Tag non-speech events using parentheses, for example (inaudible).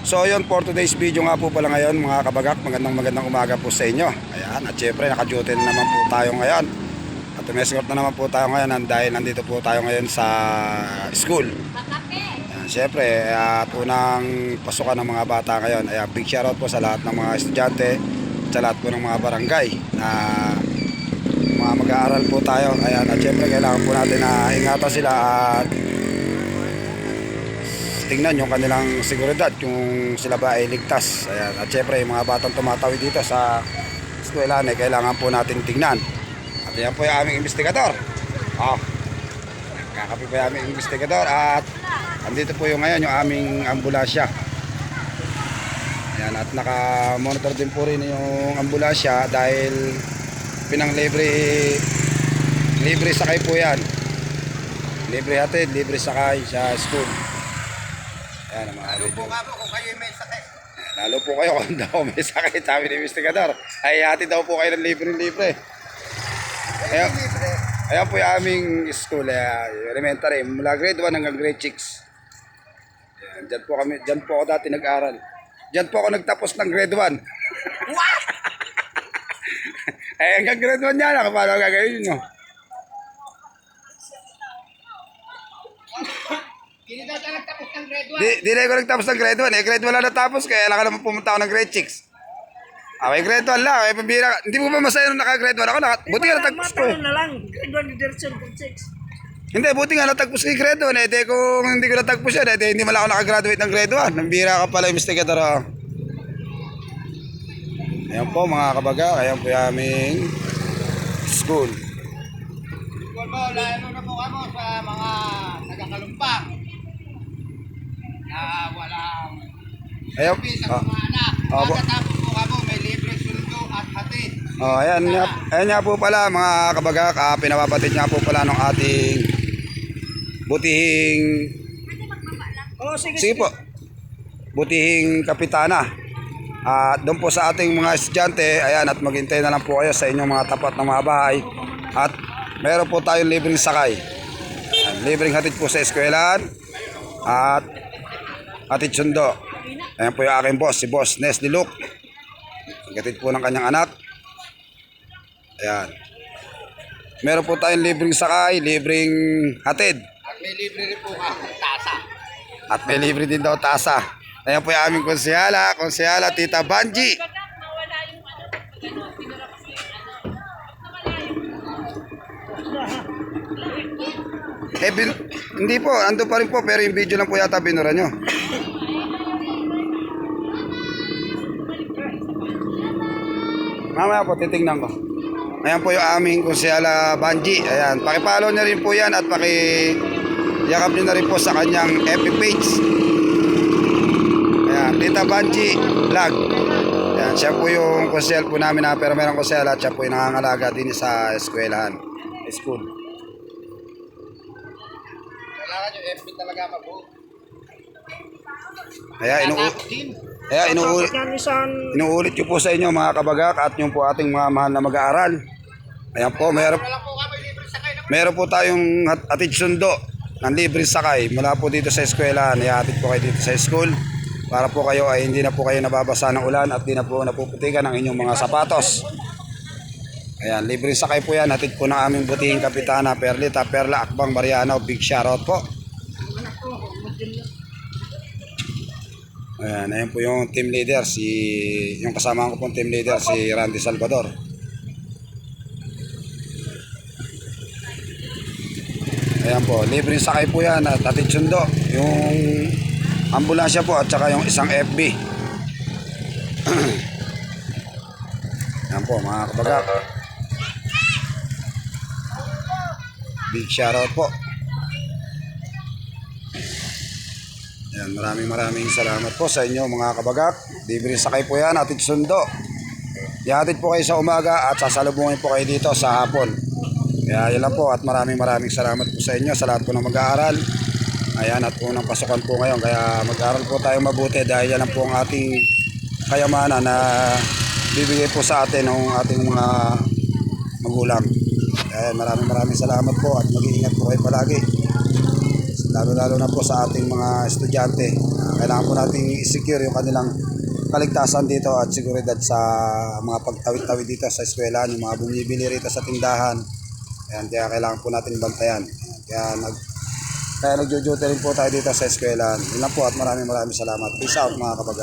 So yun for today's video nga po pala ngayon mga kabagak, magandang magandang umaga po sa inyo. Ayan, at syempre naka-duty na naman po tayo ngayon. At umescort na naman po tayo ngayon dahil nandito po tayo ngayon sa school. Ayan, syempre, at unang pasukan ng mga bata ngayon. Ayan, big shoutout po sa lahat ng mga estudyante at sa lahat po ng mga barangay na mga mag-aaral po tayo. Ayan, at syempre kailangan po natin na ingatan sila at tingnan yung kanilang seguridad kung sila ba ay ligtas. Ayan. At syempre yung mga batang tumatawid dito sa eskwelahan ay kailangan po natin tingnan. At yan po yung aming investigador. Oh. Kakapi po yung aming investigador at andito po yung ngayon yung aming ambulansya. Ayan, at naka-monitor din po rin yung ambulansya dahil pinang libre libre sakay po yan. Libre hatid, libre sakay sa school. Ayan ang mga video. Buka po kung kayo may sakit. Lalo po kayo kung daw may (laughs) sakit, sabi ni investigador. Ay, hati daw po kayo ng libre-libre. Ayan, Libre. ayan po yung aming school, eh, elementary, mula grade 1 hanggang grade 6. Ayan, dyan po kami, dyan po ako dati nag-aral. Dyan po ako nagtapos ng grade 1. What? (laughs) Eh, hanggang grade 1 yan, ako paano gagawin nyo? Di, di na ako nagtapos ng grade 1. Eh, grade 1 lang natapos, kaya lang naman pumunta ako ng grade 6. Ah, may grade 1 lang. Eh, pambira. Hindi mo ba masaya nung naka-grade 1 ako? Naka, buti nga natagpos ko. na lang. Grade 1 direction, grade 6. Hindi, buti nga natagpos ko yung grade 1. Eh, di kung hindi ko natagpos yan, eh, di hindi mala ako nakagraduate ng grade 1. Nambira ka pala, investigator ako. Ayan po mga kabaga, ayan po yung aming school. School mo, lalo na po kamo sa mga nagkakalumpak. Na walang Ayan, service ah, ang mga anak. Ah, Pagkatapos po kamo, may libre sundo at hatid. oh, ayan, nga, ayan nga po pala mga kabaga, ah, pinapapatid nga po pala ng ating butihing, Oh, sige, sige po, butihing kapitana. At doon po sa ating mga estudyante, ayan, at maghintay na lang po kayo sa inyong mga tapat ng mga bahay. At meron po tayong libreng sakay. Libreng hatid po sa eskwelahan. At hatid sundo. Ayan po yung aking boss, si Boss Nesty Luke. Hatid po ng kanyang anak. Ayan. Meron po tayong libreng sakay, libreng hatid. At may libre rin po kamo tasa. At may libre din daw tasa. Ayan po yung aming konsehala, konsehala Tita Banji. Eh, bin, hindi po, ando pa rin po, pero yung video lang po yata binura nyo. Mamaya po, titingnan ko. Ayan po yung aming konsehala Banji. Ayan, pakipollow nyo rin po yan at paki yakap nyo na rin po sa kanyang FB page. Ayan, Tita Banji Vlog. Ayan, siya po yung konsel po namin na pero merong konsel at siya po yung nangangalaga din sa eskwelahan. School. Kailangan yung FB talaga mabuo. Kaya inu Anak din. Kaya inuulit inuulit ko po sa inyo mga kabagak at yung po ating mga mahal na mag-aaral. Ayan po, meron Meron po tayong atid sundo ng libre sakay mula po dito sa eskwela. Nihatid po kayo dito sa school para po kayo ay hindi na po kayo nababasa ng ulan at hindi na po napuputikan ang inyong mga sapatos. Ayan, libre sakay po yan. Hatid po ng aming butihing kapitana Perlita Perla Akbang Mariano. Big shoutout po. Ayan, ayan po yung team leader, si yung kasama ko pong team leader, si Randy Salvador. Ayan po, libreng sakay po yan at atid sundo. Yung ambulansya po at saka yung isang FB. (clears throat) Ayan po mga kabagak. Big shoutout po. Ayan, maraming maraming salamat po sa inyo mga kabagak. Libreng sakay po yan, atid sundo. Ihatid po kayo sa umaga at sasalubungin po kayo dito sa hapon. Kaya yan lang po at maraming maraming salamat po sa inyo sa lahat po ng mag-aaral. Ayan at unang pasukan po ngayon kaya mag-aaral po tayo mabuti dahil yan lang po ang ating kayamanan na bibigay po sa atin ng ating mga magulang. Ayan, maraming maraming salamat po at mag-iingat po kayo palagi. Lalo-lalo na po sa ating mga estudyante. Ah, kailangan po nating i-secure yung kanilang kaligtasan dito at seguridad sa mga pagtawid-tawid dito sa eskwelahan, yung mga bumibili rito sa tindahan. Ayan, kaya kailangan po natin bantayan. Ayan, kaya nag kaya nagjo-duty rin po tayo dito sa eskwelahan. Yun lang po at maraming maraming salamat. Peace out mga kapag